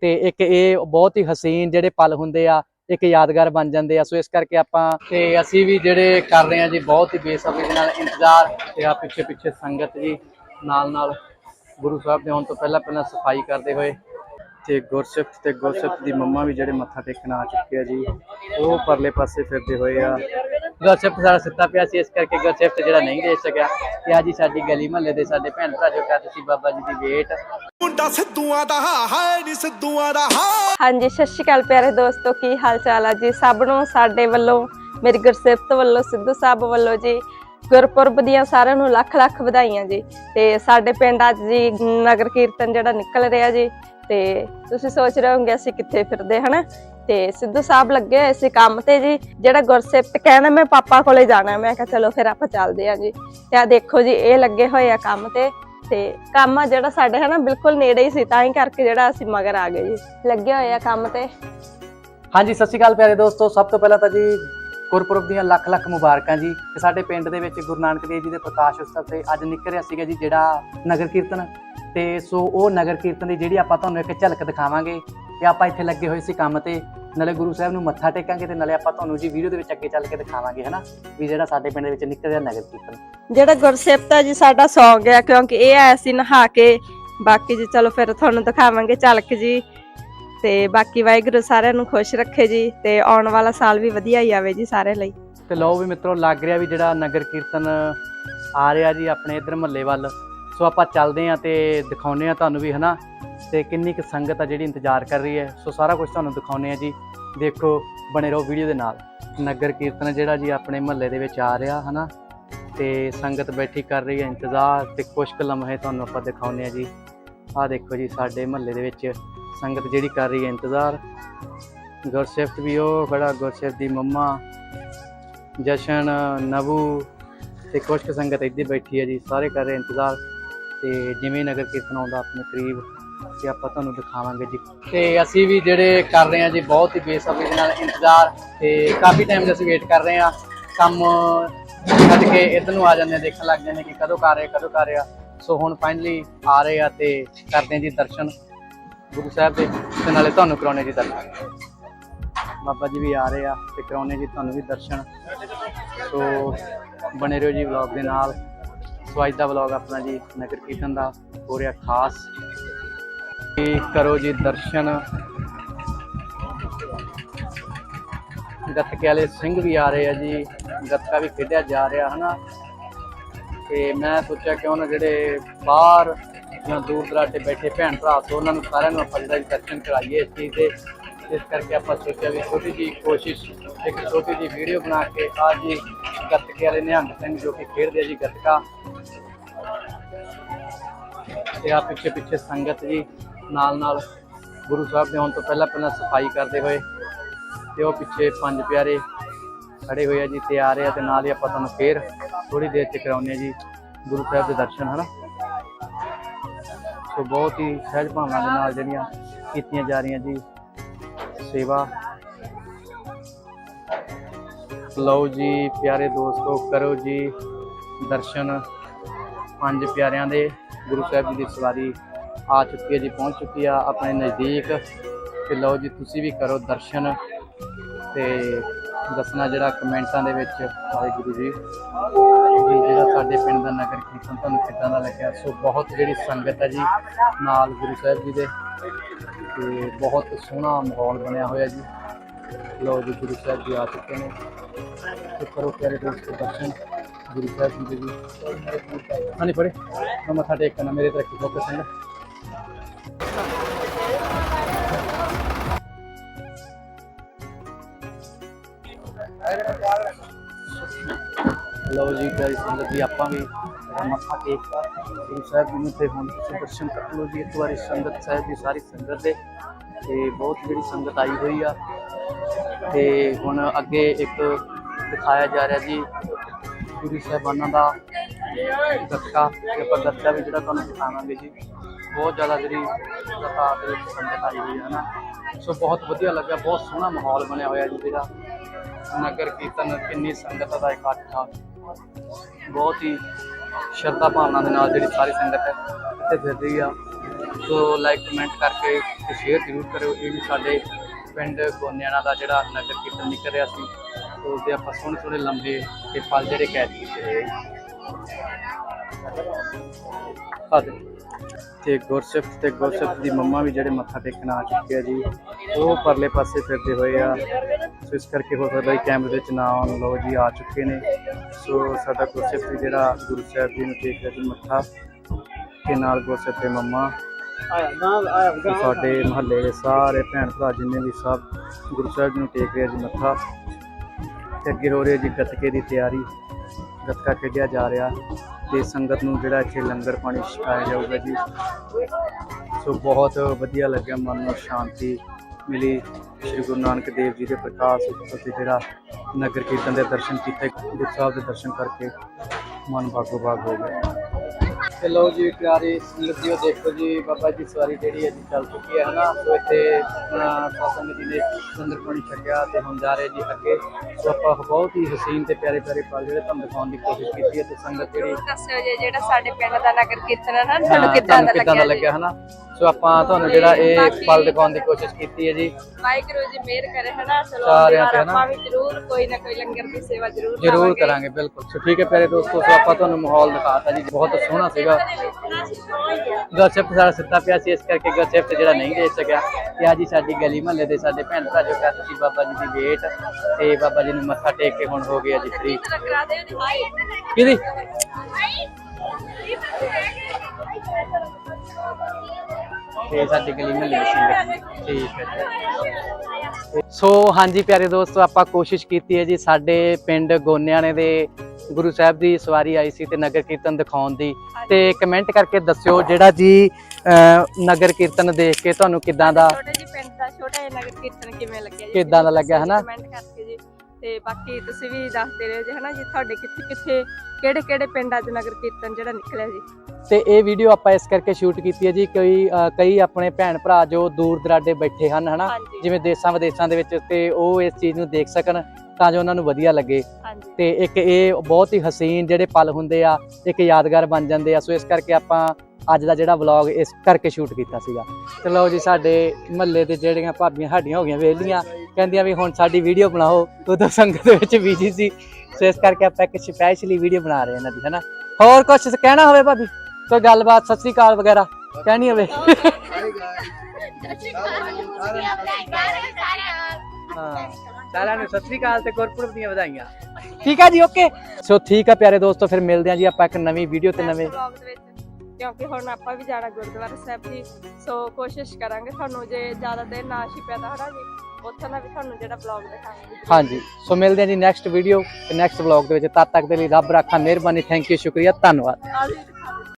ਤੇ ਇੱਕ ਇਹ ਬਹੁਤ ਹੀ ਹਸੀਨ ਜਿਹੜੇ ਪਲ ਹੁੰਦੇ ਆ, ਇੱਕ ਯਾਦਗਾਰ ਬਣ ਜਾਂਦੇ ਆ। ਸੋ ਇਸ ਕਰਕੇ ਆਪਾਂ ਤੇ ਅਸੀਂ ਵੀ ਜਿਹੜੇ ਕਰ ਰਹੇ ਆ ਜੀ, ਬਹੁਤ ਹੀ ਬੇਸਬਰੀ ਦੇ ਨਾਲ ਇੰਤਜ਼ਾਰ ਤੇ ਆ ਪਿੱਛੇ ਪਿੱਛੇ ਸੰਗਤ ਜੀ ਨਾਲ ਨਾਲ ਗੁਰੂ ਸਾਹਿਬ ਦੇ ਆਉਣ ਤੋਂ ਪਹਿਲਾਂ ਪਹਿਲਾਂ ਸਫ਼ਾਈ ਕਰਦੇ ਹੋਏ ਤੇ ਗੁਰਸਿੱਖ ਤੇ ਗੁਰਸਿੱਖ ਦੀ ਮੰਮਾ ਵੀ ਜਿਹੜੇ ਮੱਥਾ ਟੇਕਣ ਆ ਚੁੱਕੇ ਆ ਜੀ, ਉਹ ਪਰਲੇ ਪਾਸੇ ਫਿਰਦੇ ਹੋਏ ਆ। ਗੁਰਸਿਫਤ ਸਾਡਾ ਸਿੱਤਾ ਪਿਆ ਸੀ ਇਸ ਕਰਕੇ ਗੁਰਸਿਫਤ ਜਿਹੜਾ ਨਹੀਂ ਦੇ ਸਕਿਆ। ਤੇ ਅੱਜ ਹੀ ਸਾਡੀ ਗਲੀ ਮਹੱਲੇ ਦੇ ਸਾਡੇ ਭੈਣ ਭਰਾ ਜੋ ਕਰਦੇ ਸੀ ਬਾਬਾ ਜੀ ਦੀ ਵੇਟ। ਮੁੰਡਾ ਸਿੱਧੂਆਂ ਦਾ ਹਾ ਹਾਏ ਨੀ ਸਿੱਧੂਆਂ ਦਾ ਹਾ ਹਾਂਜੀ ਸਤਿ ਸ਼੍ਰੀ ਅਕਾਲ ਪਿਆਰੇ ਦੋਸਤੋ ਕੀ ਹਾਲ ਚਾਲ ਆ ਜੀ? ਸਭ ਨੂੰ ਸਾਡੇ ਵੱਲੋਂ ਮੇਰੀ ਗੁਰਸਿਫਤ ਵੱਲੋਂ ਸਿੱਧੂ ਸਾਹਿਬ ਵੱਲੋਂ ਜੀ ਗੁਰਪੁਰਬ ਦੀਆਂ ਸਾਰਿਆਂ ਨੂੰ ਲੱਖ ਲੱਖ ਵਧਾਈਆਂ ਜੀ। ਤੇ ਸਾਡੇ ਪਿੰਡ ਅੱਜ ਜੀ ਨਗਰ ਕੀਰਤਨ ਜਿਹੜਾ ਨਿਕਲ ਰਿਹਾ ਜੀ ਤੇ ਤੁਸੀਂ ਸੋਚ ਰਹੇ ਹੋਵੋਗੇ ਅਸੀਂ ਕਿੱਥੇ ਫਿਰਦੇ, ਹਨਾ? ਤੇ ਸਿੱਧੂ ਸਾਹਿਬ ਲੱਗੇ ਹੋਏ ਸੀ ਕੰਮ ਤੇ ਜੀ, ਜਿਹੜਾ ਗੁਰਸਿਫਤ ਕਹਿੰਦਾ ਮੈਂ ਪਾਪਾ ਕੋਲੇ ਜਾਣਾ, ਮੈਂ ਕਿਹਾ ਚਲੋ ਫਿਰ ਆਪਾਂ ਚੱਲਦੇ ਆਂ ਜੀ। ਤੇ ਆ ਦੇਖੋ ਜੀ, ਇਹ ਲੱਗੇ ਹੋਏ ਆ ਕੰਮ ਤੇ ਤੇ ਕੰਮ ਆ ਜਿਹੜਾ ਸਾਡੇ ਹੈ ਬਿਲਕੁਲ ਨੇੜੇ ਹੀ ਸੀ, ਤਾਂ ਹੀ ਕਰਕੇ ਜਿਹੜਾ ਅਸੀਂ ਮਗਰ ਆ ਗਏ ਜੀ। ਲੱਗੇ ਹੋਏ ਆ ਕੰਮ ਤੇ। ਹਾਂਜੀ, ਸਤਿ ਸ਼੍ਰੀ ਅਕਾਲ ਪਿਆਰੇ ਦੋਸਤੋ। ਸਭ ਤੋਂ ਪਹਿਲਾਂ ਤਾਂ ਜੀ, ਗੁਰਪੁਰਬ ਦੀਆਂ ਲੱਖ ਲੱਖ ਮੁਬਾਰਕਾਂ ਜੀ। ਤੇ ਸਾਡੇ ਪਿੰਡ ਦੇ ਵਿੱਚ ਗੁਰੂ ਨਾਨਕ ਦੇਵ ਜੀ ਦੇ ਪ੍ਰਕਾਸ਼ ਉਤਸਵ ਤੇ ਅੱਜ ਨਿਕਲ ਰਿਹਾ ਸੀਗਾ ਜੀ, ਜਿਹੜਾ ਨਗਰ ਕੀਰਤਨ। ਤੇ ਸੋ ਉਹ ਨਗਰ ਕੀਰਤਨ ਦੀ ਜਿਹੜੀ ਆਪਾਂ ਤੁਹਾਨੂੰ ਇੱਕ ਝਲਕ ਦਿਖਾਵਾਂਗੇ ਤੇ ਆਪਾਂ ਇੱਥੇ ਲੱਗੇ ਹੋਏ ਸੀ ਕੰਮ ਤੇ ਨਾਲੇ ਗੁਰੂ ਸਾਹਿਬ ਨੂੰ ਮੱਥਾ ਟੇਕਾਂਗੇ ਤੇ ਨਾਲੇ ਆਪਾਂ ਤੁਹਾਨੂੰ ਜੀ ਵੀਡੀਓ ਦੇ ਵਿੱਚ ਅੱਗੇ ਚੱਲ ਕੇ ਦਿਖਾਵਾਂਗੇ ਹਨਾ? ਵੀ ਜਿਹੜਾ ਸਾਡੇ ਪਿੰਡ ਵਿੱਚ ਨਿਕਲ ਰਿਹਾ ਨਗਰ ਕੀਰਤਨ। ਜਿਹੜਾ ਗੁਰਸਿਫਤ ਆ ਜੀ ਸਾਡਾ ਸੌ ਗਿਆ ਕਿਉਂਕਿ ਇਹ ਆਇਆ ਸੀ ਨਹਾ ਕੇ। ਬਾਕੀ ਜੀ ਚਲੋ ਫਿਰ ਤੁਹਾਨੂੰ ਦਿਖਾਵਾਂਗੇ ਝਲਕ ਜੀ। ਤੇ ਬਾਕੀ ਵਾਹਿਗੁਰੂ ਸਾਰਿਆਂ ਨੂੰ ਖੁਸ਼ ਰੱਖੇ ਜੀ ਤੇ ਆਉਣ ਵਾਲਾ ਸਾਲ ਵੀ ਵਧੀਆ ਹੀ ਆਵੇ ਜੀ ਸਾਰੇ ਲਈ। ਤੇ ਲਓ ਵੀ ਮਿੱਤਰੋ ਲੱਗ ਰਿਹਾ ਵੀ ਜਿਹੜਾ ਨਗਰ ਕੀਰਤਨ ਆ ਰਿਹਾ ਜੀ ਆਪਣੇ ਇਧਰ ਮਹੱਲੇ ਵੱਲ। ਸੋ ਆਪਾਂ ਚੱਲਦੇ ਆਂ ਤੇ ਦਿਖਾਉਨੇ ਆ ਤੁਹਾਨੂੰ ਵੀ, ਹਨਾ? ਤੇ ਕਿੰਨੀ ਕੁ ਸੰਗਤ ਆ ਜਿਹੜੀ ਇੰਤਜ਼ਾਰ ਕਰ ਰਹੀ ਹੈ। ਸੋ ਸਾਰਾ ਕੁਝ ਤੁਹਾਨੂੰ ਦਿਖਾਉਨੇ ਆ ਜੀ। ਦੇਖੋ, ਬਣੇ ਰਹੋ ਵੀਡੀਓ ਦੇ ਨਾਲ। ਨਗਰ ਕੀਰਤਨ ਜਿਹੜਾ ਜੀ ਆਪਣੇ ਮਹੱਲੇ ਦੇ ਵਿੱਚ ਆ ਰਿਹਾ, ਹਨਾ? ਤੇ ਸੰਗਤ ਬੈਠੀ ਕਰ ਰਹੀ ਹੈ ਇੰਤਜ਼ਾਰ ਤੇ ਕੁਝ ਕੁ ਲਮਹੇ ਤੁਹਾਨੂੰ ਆਪਾਂ ਦਿਖਾਉਨੇ ਆ ਜੀ। ਆਹ ਦੇਖੋ ਜੀ, ਸਾਡੇ ਮਹੱਲੇ ਦੇ ਵਿੱਚ ਸੰਗਤ ਜਿਹੜੀ ਕਰ ਰਹੀ ਹੈ ਇੰਤਜ਼ਾਰ। ਗੁਰਸਿਫਤ ਵੀ ਉਹ ਖੜਾ ਗੁਰਸਿਫਤ ਦੀ ਮੰਮਾ, ਜਸ਼ਨ ਨਵੂ ਤੇ ਕੁਝ ਕੁ ਸੰਗਤ ਇੱਥੇ ਬੈਠੀ ਹੈ ਜੀ, ਸਾਰੇ ਕਰ ਰਹੇ ਇੰਤਜ਼ਾਰ। ਤੇ ਜਿਵੇਂ ਨਗਰ ਕੀਰਤਨ ਆਉਂਦਾ ਆਪਣੇ ਕਰੀਬ ਤੇ ਆਪਾਂ ਤੁਹਾਨੂੰ ਦਿਖਾਵਾਂਗੇ ਜੀ। ਤੇ ਅਸੀਂ ਵੀ ਜਿਹੜੇ ਕਰ ਰਹੇ ਹਾਂ ਜੀ ਬਹੁਤ ਹੀ ਬੇਸਬਰੀ ਦੇ ਨਾਲ ਇੰਤਜ਼ਾਰ ਤੇ ਕਾਫੀ ਟਾਈਮ ਦੇ ਅਸੀਂ ਵੇਟ ਕਰ ਰਹੇ ਹਾਂ। ਕੰਮ ਛੱਡ ਕੇ ਇੱਧਰ ਨੂੰ ਆ ਜਾਂਦੇ ਹਾਂ, ਦੇਖਣ ਲੱਗ ਜਾਂਦੇ ਕਿ ਕਦੋਂ ਕਰ ਰਹੇ ਕਦੋਂ ਕਰ ਰਿਹਾ। ਸੋ ਹੁਣ ਫਾਈਨਲੀ ਆ ਰਹੇ ਆ ਤੇ ਕਰਦੇ ਹਾਂ ਜੀ ਦਰਸ਼ਨ। ਗੁਰੂ ਸਾਹਿਬ ਦੇ ਤੇ ਨਾਲੇ ਤੁਹਾਨੂੰ ਕਰਾਉਣੇ ਜੀ ਦਰਸ਼ਨ। ਬਾਬਾ ਜੀ ਵੀ ਆ ਰਹੇ ਆ ਤੇ ਕਰਾਉਣੇ ਜੀ ਤੁਹਾਨੂੰ ਵੀ ਦਰਸ਼ਨ। ਸੋ ਬਣੇ ਰਹੋ ਜੀ ਵਲੌਗ ਦੇ ਨਾਲ। ਸੋ ਅੱਜ ਦਾ ਵਲੌਗ ਆਪਣਾ ਜੀ ਨਗਰ ਕੀਰਤਨ ਦਾ ਹੋ ਰਿਹਾ ਖਾਸ। ਤੇ ਕਰੋ ਜੀ ਦਰਸ਼ਨ। ਗੱਤਕੇ ਵਾਲੇ ਸਿੰਘ ਵੀ ਆ ਰਹੇ ਆ ਜੀ। ਗੱਤਕਾ ਵੀ ਖੇਡਿਆ ਜਾ ਰਿਹਾ, ਹਨਾ? ਤੇ ਮੈਂ ਸੋਚਿਆ ਕਿਉਂ ਨਾ ਜਿਹੜੇ ਬਾਹਰ ਜਾਂ ਦੂਰ ਦਰਾਡੇ ਬੈਠੇ ਭੈਣ ਭਰਾ, ਸੋ ਉਹਨਾਂ ਨੂੰ ਸਾਰਿਆਂ ਨੂੰ ਆਪਾਂ ਜਿਹੜਾ ਦਰਸ਼ਨ ਕਰਾਈਏ ਇਸ ਚੀਜ਼ ਦੇ। ਇਸ ਕਰਕੇ ਆਪਾਂ ਸੋਚਿਆ ਵੀ ਛੋਟੀ ਜੀ ਕੋਸ਼ਿਸ਼, ਇੱਕ ਛੋਟੀ ਜੀ ਵੀਡੀਓ ਬਣਾ ਕੇ ਆ ਜੀ ਗੱਤਕੇ ਵਾਲੇ ਨਿਹੰਗ ਸਿੰਘ ਜੋ ਕਿ ਖੇਡਦੇ ਆ ਜੀ ਗੱਤਕਾ। ਤੇ ਆ ਪਿੱਛੇ ਪਿੱਛੇ ਸੰਗਤ ਜੀ ਨਾਲ ਨਾਲ ਗੁਰੂ ਸਾਹਿਬ ਦੇ ਆਉਣ ਤੋਂ ਪਹਿਲਾਂ ਪਹਿਲਾਂ ਸਫ਼ਾਈ ਕਰਦੇ ਹੋਏ ਤੇ ਉਹ ਪਿੱਛੇ ਪੰਜ ਪਿਆਰੇ ਖੜੇ ਹੋਏ ਆ ਜੀ ਤਿਆਰ ਆ ਤੇ ਨਾਲ ਹੀ ਆਪਾਂ ਤੁਹਾਨੂੰ ਫੇਰ ਥੋੜੀ ਦੇਰ ਚ ਕਰਾਉਂਦੇ ਆ ਜੀ ਗੁਰੂ ਸਾਹਿਬ ਦੇ ਦਰਸ਼ਨ, ਹਨਾ? ਸੋ ਬਹੁਤ ਹੀ ਸਹਿਜ ਭਾਵਨਾ ਦੇ ਨਾਲ ਜਿਹੜੀਆਂ ਕੀਤੀਆਂ ਜਾ ਰਹੀਆਂ ਜੀ, ਸੇਵਾ। ਲਓ ਜੀ ਪਿਆਰੇ ਦੋਸਤੋ, ਕਰੋ ਜੀ ਦਰਸ਼ਨ। ਪੰਜ ਪਿਆਰਿਆਂ ਦੇ ਗੁਰੂ ਸਾਹਿਬ ਜੀ ਦੀ ਸਵਾਰੀ ਆ ਚੁੱਕੀ ਹੈ ਜੀ, ਪਹੁੰਚ ਚੁੱਕੀ ਆ ਆਪਣੇ ਨਜ਼ਦੀਕ। ਤੇ ਲਓ ਜੀ, ਤੁਸੀਂ ਵੀ ਕਰੋ ਦਰਸ਼ਨ ਤੇ ਦੱਸਣਾ ਜਿਹੜਾ ਕਮੈਂਟਾਂ ਦੇ ਵਿੱਚ। ਵਾਹਿਗੁਰੂ ਜੀ, ਵੀ ਜਿਹੜਾ ਸਾਡੇ ਪਿੰਡ ਦਾ ਨਗਰ ਕੀਰਤਨ ਤੁਹਾਨੂੰ ਕਿੱਦਾਂ ਦਾ ਲੱਗਿਆ? ਸੋ ਬਹੁਤ ਜਿਹੜੀ ਸੰਗਤ ਹੈ ਜੀ, ਨਾਲ ਗੁਰੂ ਸਾਹਿਬ ਜੀ ਦੇ। ਤੇ ਬਹੁਤ ਸੋਹਣਾ ਮਾਹੌਲ ਬਣਿਆ ਹੋਇਆ ਜੀ। ਲਓ ਜੀ, ਗੁਰੂ ਸਾਹਿਬ ਜੀ ਆ ਚੁੱਕੇ ਨੇ। ਤੇ ਕਰੋ ਪਿਆਰੇ ਦੋਸਤੋ ਦਰਸ਼ਨ। ਗੁਰੂ ਸਾਹਿਬ ਜੀ ਜੀ ਹਾਂਜੀ ਪੜੇ ਮੈਂ ਮੱਥਾ ਟੇਕਣਾ ਮੇਰੇ ਤੇ ਫੋਕਸ ਹੈ ਲਓ ਜੀ ਪਿਆਰੀ ਸੰਗਤ ਜੀ ਆਪਾਂ ਵੀ ਜਿਹੜਾ ਮੱਥਾ ਟੇਕਤਾ ਗੁਰੂ ਸਾਹਿਬ ਜੀ ਨੂੰ ਤੇ ਹੁਣ ਤੁਸੀਂ ਦਰਸ਼ਨ ਕਰ ਲਓ ਜੀ, ਇੱਕ ਵਾਰੀ ਸੰਗਤ ਸਾਹਿਬ ਦੀ ਸਾਰੀ ਸੰਗਤ ਦੇ। ਤੇ ਬਹੁਤ ਜਿਹੜੀ ਸੰਗਤ ਆਈ ਹੋਈ ਆ। ਤੇ ਹੁਣ ਅੱਗੇ ਇੱਕ ਦਿਖਾਇਆ ਜਾ ਰਿਹਾ ਜੀ ਗੁਰੂ ਸਾਹਿਬਾਨਾਂ ਦਾ ਗੱਤਕਾ ਤੇ ਆਪਾਂ ਵੀ ਜਿਹੜਾ ਤੁਹਾਨੂੰ ਦਿਖਾਵਾਂਗੇ ਜੀ, ਬਹੁਤ ਜ਼ਿਆਦਾ ਜਿਹੜੀ ਲਤਾ ਦੇ ਵਿੱਚ ਸੰਗਤ ਆਈ ਹੋਈ ਹੈ ਨਾ। ਸੋ ਬਹੁਤ ਵਧੀਆ ਲੱਗਿਆ, ਬਹੁਤ ਸੋਹਣਾ ਮਾਹੌਲ ਬਣਿਆ ਹੋਇਆ ਜੀ ਜਿਹੜਾ। ਨਗਰ ਕੀਰਤਨ ਕਿੰਨੀ ਸੰਗਤ ਦਾ ਇਕੱਠ। ਆ ਬਹੁਤ ਹੀ ਸ਼ਰਧਾ ਭਾਵਨਾ ਦੇ ਨਾਲ ਜਿਹੜੀ ਸਾਰੀ ਸੰਗਤ ਇੱਥੇ ਫਿਰ ਰਹੀ ਆ। ਸੋ ਲਾਈਕ ਕਮੈਂਟ ਕਰਕੇ ਤੇ ਸ਼ੇਅਰ ਜ਼ਰੂਰ ਕਰਿਓ। ਇਹ ਵੀ ਸਾਡੇ ਪਿੰਡ ਗੋਨਿਆਣਾ ਦਾ ਜਿਹੜਾ ਨਗਰ ਕੀਰਤਨ ਨਿਕਲ ਰਿਹਾ ਸੀ। ਸੋ ਉਹਦੇ ਆਪਾਂ ਸੋਹਣੇ ਸੋਹਣੇ ਲੰਬੇ ਤੇ ਫਲ ਜਿਹੜੇ ਕੈਦ ਕੀਤੇ ਹੋਏ ਦੇ ਤੇ ਗੁਰਸਿਫਤ ਤੇ ਗੁਰਸਿਫਤ ਦੀ ਮੰਮਾ ਵੀ ਜਿਹੜੇ ਮੱਥਾ ਟੇਕਣ ਆ ਚੁੱਕੇ ਆ ਜੀ। ਉਹ ਪਰਲੇ ਪਾਸੇ ਫਿਰਦੇ ਹੋਏ ਆ। ਸੋ ਇਸ ਕਰਕੇ ਹੋ ਸਕਦਾ ਹੈ ਕੈਮਰੇ ਵਿੱਚ ਨਾ ਆਉਣ ਲਓ ਜੀ ਆ ਚੁੱਕੇ ਨੇ। ਸੋ ਸਾਡਾ ਗੁਰਸਿਫਤ ਵੀ ਜਿਹੜਾ ਗੁਰੂ ਸਾਹਿਬ ਜੀ ਨੂੰ ਟੇਕ ਰਿਹਾ ਜੀ ਮੱਥਾ ਤੇ ਨਾਲ ਗੁਰਸਿਫਤ ਦੇ ਮੰਮਾ। ਤੇ ਸਾਡੇ ਮਹੱਲੇ ਦੇ ਸਾਰੇ ਭੈਣ ਭਰਾ ਜਿੰਨੇ ਵੀ ਸਭ ਗੁਰੂ ਸਾਹਿਬ ਜੀ ਨੂੰ ਟੇਕ ਰਿਹਾ ਜੀ ਮੱਥਾ। ਤੇ ਅੱਗੇ ਹੋ ਰਹੀ ਜੀ ਗੱਤਕੇ ਦੀ ਤਿਆਰੀ। ਗੱਤਕਾ ਖੇਡਿਆ ਜਾ ਰਿਹਾ ਤੇ ਸੰਗਤ ਨੂੰ ਜਿਹੜਾ ਇੱਥੇ ਲੰਗਰ ਪਾਣੀ ਛਕਾਇਆ ਜਾਊਗਾ ਜੀ। ਸੋ ਬਹੁਤ ਵਧੀਆ ਲੱਗਿਆ, ਮਨ ਨੂੰ ਸ਼ਾਂਤੀ ਮਿਲੀ। ਸ੍ਰੀ ਗੁਰੂ ਨਾਨਕ ਦੇਵ ਜੀ ਦੇ ਪ੍ਰਕਾਸ਼ ਉਤਸਵ ਤੇ ਜਿਹੜਾ ਨਗਰ ਕੀਰਤਨ ਦੇ ਦਰਸ਼ਨ ਕੀਤੇ, ਗੁਰੂ ਸਾਹਿਬ ਦੇ ਦਰਸ਼ਨ ਕਰਕੇ ਮਨ ਬਾਗੋ ਬਾਗ ਹੋ ਗਿਆ। ਤੇ ਲੋ ਜੀ ਪਿਆਰੇ ਸੰਗਤ ਜੀਓ ਦੇਖੋ ਜੀ ਬਾਬਾ ਜੀ ਸਵਾਰੀ ਜਿਹੜੀ ਹੈ ਜੀ ਚੱਲ ਚੁੱਕੀ ਹੈ ਹਨਾ? ਸੋ ਇੱਥੇ ਸਾਸੰਗ ਜੀ ਨੇ ਸੁੰਦਰ ਪਾਣੀ ਛਕਿਆ ਤੇ ਹੁਣ ਜਾ ਰਹੇ ਜੀ ਅੱਗੇ। ਸੋ ਆਪਾਂ ਬਹੁਤ ਹੀ ਹਸੀਨ ਤੇ ਪਿਆਰੇ ਪਿਆਰੇ ਪਲ ਜਿਹੜੇ ਤੁਹਾਨੂੰ ਦਿਖਾਉਣ ਦੀ ਕੋਸ਼ਿਸ਼ ਕੀਤੀ ਹੈ ਤੇ ਸੰਗਤ ਜਿਹੜੀ ਦੱਸਿਓ ਜੀ ਜਿਹੜਾ ਸਾਡੇ ਪਿੰਡ ਦਾ ਨਗਰ ਕੀਰਤਨ ਹੈ ਨਾ ਤੁਹਾਨੂੰ ਕਿੱਦਾਂ ਦਾ ਲੱਗਿਆ ਹਨਾ? ਸੋ ਆਪਾਂ ਤੁਹਾਨੂੰ ਜਿਹੜਾ ਇਹ ਪਲ ਦਿਖਾਉਣ ਦੀ ਕੋਸ਼ਿਸ਼ ਕੀਤੀ ਹੈ ਜੀ। ਵਾਹਿਗੁਰੂ ਜੀ ਮਿਹਰ ਕਰੇ ਹਨਾ? ਚਲੋ ਸਾਰਿਆਂ ਤੇ। ਆਪਾਂ ਵੀ ਜ਼ਰੂਰ ਕੋਈ ਨਾ ਕੋਈ ਲੰਗਰ ਦੀ ਸੇਵਾ ਜ਼ਰੂਰ ਜ਼ਰੂਰ ਲਾਵਾਂਗੇ। ਕਰਾਂਗੇ ਬਿਲਕੁਲ। ਸੋ ਠੀਕ ਹੈ ਪਿਆਰੇ ਦੋਸਤੋ ਸੋ ਆਪਾਂ ਤੁਹਾਨੂੰ ਮਾਹੌਲ ਦਿਖਾਤਾ ਜੀ ਬਹੁਤ ਸੋਹਣਾ ਸੀਗਾ। ਗੋਸਿਪ ਸਾਡਾ ਸਿੱਧਾ ਪਿਆ ਸੀ ਇਸ ਕਰਕੇ ਗੋਸਿਪ ਜਿਹੜਾ ਨਹੀਂ ਦੇਖ ਸਕਿਆ। ਤੇ ਅੱਜ ਹੀ ਸਾਡੀ ਗਲੀ ਮਹੱਲੇ ਦੇ ਸਾਡੇ ਭੈਣ ਭਰਾ ਜੋ ਕਹਿੰਦੇ ਸੀ ਬਾਬਾ ਜੀ ਦੀ ਵੇਟ ਤੇ ਬਾਬਾ ਜੀ ਨੂੰ ਮੱਥਾ ਟੇਕ ਕੇ ਹੁਣ ਹੋ ਗਿਆ ਜੀ ਫ੍ਰੀ ਕਿਹਦੀ? ਤੇ ਸਾਡੀ ਗਲੀ ਮਹੱਲੇ ਸੰਗਤ ਠੀਕ ਹੈ ਜੀ। ਸੋ ਹਾਂਜੀ ਪਿਆਰੇ ਦੋਸਤੋ ਆਪਾਂ ਕੋਸ਼ਿਸ਼ ਕੀਤੀ ਹੈ ਜੀ ਸਾਡੇ ਪਿੰਡ ਗੋਨਿਆਣੇ ਦੇ ਗੁਰੂ ਸਾਹਿਬ ਦੀ ਸਵਾਰੀ ਆਈ ਸੀ ਤੇ ਨਗਰ ਕੀਰਤਨ ਦਿਖਾਉਣ ਦੀ। ਤੇ ਕਮੈਂਟ ਕਰਕੇ ਦੱਸਿਓ ਜਿਹੜਾ ਜੀ ਅਹ, ਨਗਰ ਕੀਰਤਨ ਦੇਖ ਕੇ ਤੁਹਾਨੂੰ ਕਿਦਾਂ ਦਾ ਛੋਟੇ ਜੀ ਪਿੰਡ ਦਾ ਛੋਟਾ ਜਿਹਾ ਨਗਰ ਕੀਰਤਨ ਕਿਵੇਂ ਲੱਗਿਆ ਕਿੱਦਾਂ ਦਾ ਲੱਗਿਆ ਹਨਾ? ਕਮੈਂਟ ਕਰਕੇ ਤੇ ਬਾਕੀ ਤੁਸੀਂ ਵੀ ਦੱਸਦੇ ਰਹੋ ਜੀ ਹਨਾ ਜੀ ਤੁਹਾਡੇ ਕਿੱਥੇ ਕਿੱਥੇ ਕਿਹੜੇ ਕਿਹੜੇ ਪਿੰਡਾਂ 'ਚ ਨਗਰ ਕੀਰਤਨ ਜਿਹੜਾ ਨਿਕਲਿਆ ਜੀ? ਤੇ ਇਹ ਵੀਡੀਓ ਆਪਾਂ ਇਸ ਕਰਕੇ ਸ਼ੂਟ ਕੀਤੀ ਹੈ ਜੀ ਕੋਈ ਕਈ ਆਪਣੇ ਭੈਣ ਭਰਾ ਜੋ ਦੂਰ ਦਰਾਡੇ ਬੈਠੇ ਹਨ ਹਨਾ ਜਿਵੇਂ ਦੇਸ਼ਾਂ ਵਿਦੇਸ਼ਾਂ ਦੇ ਵਿੱਚ ਤੇ ਉਹ ਇਸ ਚੀਜ਼ ਨੂੰ ਦੇਖ ਸਕਣ ਤਾਂ ਜੋ ਉਹਨਾਂ ਨੂੰ ਵਧੀਆ ਲੱਗੇ। ਤੇ ਇੱਕ ਇਹ ਬਹੁਤ ਹੀ ਹਸੀਨ ਜਿਹੜੇ ਪਲ ਹੁੰਦੇ ਆ ਇੱਕ ਯਾਦਗਾਰ ਬਣ ਜਾਂਦੇ ਆ ਸੋ ਇਸ ਕਰਕੇ ਆਪਾਂ ਅੱਜ ਦਾ ਜਿਹੜਾ ਵਲੌਗ ਇਸ ਕਰਕੇ ਸ਼ੂਟ ਕੀਤਾ ਸੀਗਾ। ਚਲੋ ਜੀ ਸਾਡੇ ਮਹੱਲੇ ਦੇ ਜਿਹੜੀਆਂ ਭਾਬੀਆਂ ਸਾਡੀਆਂ ਹੋ ਗਈਆਂ ਵੇਲੀਆਂ ਕਹਿੰਦੀਆਂ ਵੀ ਹੁਣ ਸਾਡੀ ਵੀਡੀਓ ਬਣਾਓ ਉਦੋਂ ਸੰਗਤ ਵਿੱਚ ਬੀਜੀ ਸੀ। ਸੋ ਇਸ ਕਰਕੇ ਆਪਾਂ ਇੱਕ ਸਪੈਸ਼ਲੀ ਵੀਡੀਓ ਬਣਾ ਰਹੇ ਇਹਨਾਂ ਦੀ, ਹਨਾ? ਹੋਰ ਕੁਝ ਕਹਿਣਾ ਹੋਵੇ ਭਾਬੀ? ਕੋਈ ਗੱਲਬਾਤ, ਸਤਿ ਸ੍ਰੀ ਅਕਾਲ ਵਗੈਰਾ? ਕਹਿਣੀ ਹੋਵੇ? ਸਾਰਿਆਂ ਨੂੰ ਸਤਿ ਸ੍ਰੀ ਅਕਾਲ ਤੇ ਗੁਰਪੁਰਬ ਦੀਆਂ ਵਧਾਈਆਂ। ਠੀਕ ਆ ਜੀ ਓਕੇ ਸੋ ਠੀਕ ਆ ਪਿਆਰੇ ਦੋਸਤੋ, ਫਿਰ ਮਿਲਦੇ ਆ ਜੀ ਆਪਾਂ ਇੱਕ ਨਵੀਂ ਵੀਡੀਓ ਤੇ ਨਵੇਂ। ਕਿਉਂਕਿ ਹੁਣ ਆਪਾਂ ਵੀ ਜਾਣਾ ਗੁਰਦੁਆਰਾ ਸਾਹਿਬ ਜੀ, ਸੋ ਕੋਸ਼ਿਸ਼ ਕਰਾਂਗੇ ਤੁਹਾਨੂੰ ਜੇ ਜ਼ਿਆਦਾ ਦੇਰ ਨਾ ਸ਼ੀ ਪੈਦਾ ਹਨਾ ਜੀ ਉੱਥੇ ਦਾ ਵੀ ਤੁਹਾਨੂੰ ਜਿਹੜਾ ਵਲੌਗ ਦਿਖਾਵਾਂਗੇ। ਹਾਂਜੀ ਸੋ ਮਿਲਦੇ ਆ ਜੀ ਨੈਕਸਟ ਵੀਡੀਓ ਤੇ ਨੈਕਸਟ ਵਲੌਗ ਦੇ ਵਿੱਚ। ਤਦ ਤੱਕ ਦੇ ਲਈ ਰੱਬ ਰਾਖਾ ਮਿਹਰਬਾਨੀ ਥੈਂਕ ਯੂ ਸ਼ੁਕਰੀਆ ਧੰਨਵਾਦ।